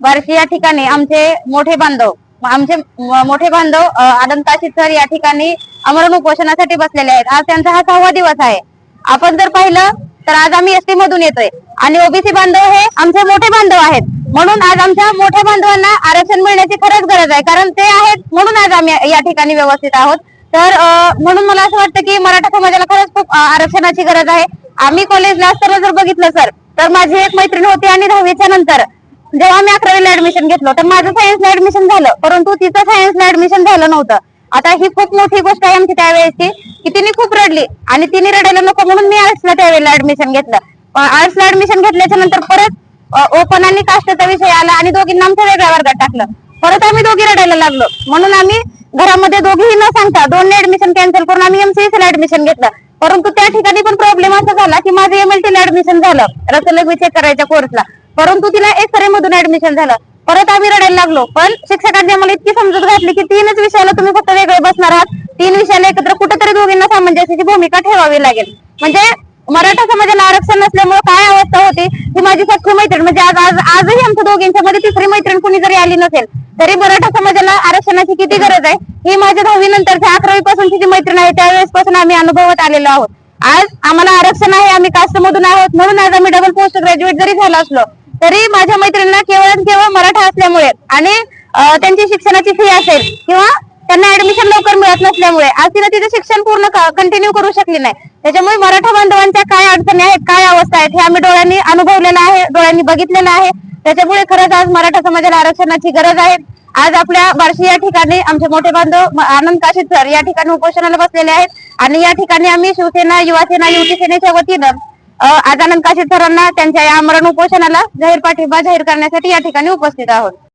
बार्शी या ठिकाणी आमचे मोठे बांधव आमचे मोठे बांधव अ, सर या ठिकाणी अमरण उपोषणासाठी बसलेले आहेत. आज त्यांचा हा सहावा दिवस आहे. आपण जर पाहिलं तर आज आम्ही एसटी मधून येतोय. आणि ओबीसी बांधव हे आमचे मोठे बांधव आहेत. म्हणून आज आमच्या मोठ्या बांधवांना आरक्षण मिळण्याची खरंच गरज आहे. कारण ते आहेत म्हणून आज आम्ही या ठिकाणी व्यवस्थित आहोत. तर म्हणून मला असं वाटतं की मराठा समाजाला खरंच खूप आरक्षणाची गरज आहे. आम्ही कॉलेजला सर्व जर बघितलं सर तर माझी एक मैत्रीण होती आणि दहावीच्या नंतर जेव्हा मी अकरावीला ऍडमिशन घेतलं तर माझं सायन्सला ऍडमिशन झालं परंतु तिचं सायन्सला ऍडमिशन झालं नव्हतं. आता ही खूप मोठी गोष्ट आहे आमची त्यावेळेसची की तिने खूप रडली आणि तिने रडायला नको म्हणून मी आर्ट्सला त्यावेळेला ऍडमिशन घेतलं. आर्ट्सला ऍडमिशन घेतल्याच्या नंतर परत ओपन आणि कास्टचा विषय आला आणि दोघींना आमच्या वेगळ्या वर्गात टाकलं. परत आम्ही दोघी रडायला लागलो. म्हणून आम्ही घरामध्ये दोघीही न सांगता दोन ऍडमिशन कॅन्सल करून आम्ही एमसीएस ला ऍडमिशन घेतलं. परंतु त्या ठिकाणी पण प्रॉब्लेम असा झाला की माझं एमएलटी ला ऍडमिशन झालं. रसलग चेक करायच्या कोर्सला परंतु तिला एक्सरे मधून ऍडमिशन झालं. परत आम्ही रडायला लागलो. पण शिक्षकांनी आम्हाला इतकी समजूत घातली की तीनच विषयाला तुम्ही फक्त वेगळे बसणार आहात. तीन विषयाला एकत्र कुठेतरी दोघींना सामंजस्याची भूमिका ठेवावी लागेल. म्हणजे मराठा समाजाला आरक्षण नसल्यामुळे काय अवस्था होती ही माझी सख्खी मैत्रीण म्हणजे आज आज आजही आमच्या दोघींच्या मध्ये तिसरी मैत्रीण कुणी जरी आली नसेल तरी मराठा समाजाला आरक्षणाची किती गरज आहे? ही माझ्या दहावी नंतरच्या अकरावी पासूनची जी मैत्रीण आहे त्यावेळेस पासून आम्ही अनुभवत आलेलो आहोत. आज आम्हाला आरक्षण आहे आम्ही कास्ट मधून आहोत. म्हणून आज आम्ही डबल पोस्ट ग्रॅज्युएट जरी झालो असलो तरी माझ्या मैत्रिणींना केवळ केवळ मराठा असल्यामुळे आणि त्यांची शिक्षणाची फी असेल किंवा त्यांना ऍडमिशन लवकर मिळत नसल्यामुळे आज तिला तिचं शिक्षण पूर्ण कंटिन्यू करू शकली नाही. त्याच्यामुळे मराठा बांधवांच्या काय अडचणी आहेत काय अवस्था आहेत हे आम्ही डोळ्यांनी अनुभवलेलं आहे डोळ्यांनी बघितलेलं आहे. त्याच्यामुळे खरंच आज मराठा समाजाला आरक्षणाची गरज आहे. आज आपल्या बार्शी या ठिकाणी आमचे मोठे बांधव आनंद काशीद सर या ठिकाणी उपोषणाला बसलेले आहेत. आणि या ठिकाणी आम्ही शिवसेना युवासेना युती सेनेच्या वतीनं अ, आज काशीद सरांना त्यांच्या या आमरण उपोषणाला जाहीर पाठिंबा जाहीर करण्यासाठी या ठिकाणी उपस्थित आहोत.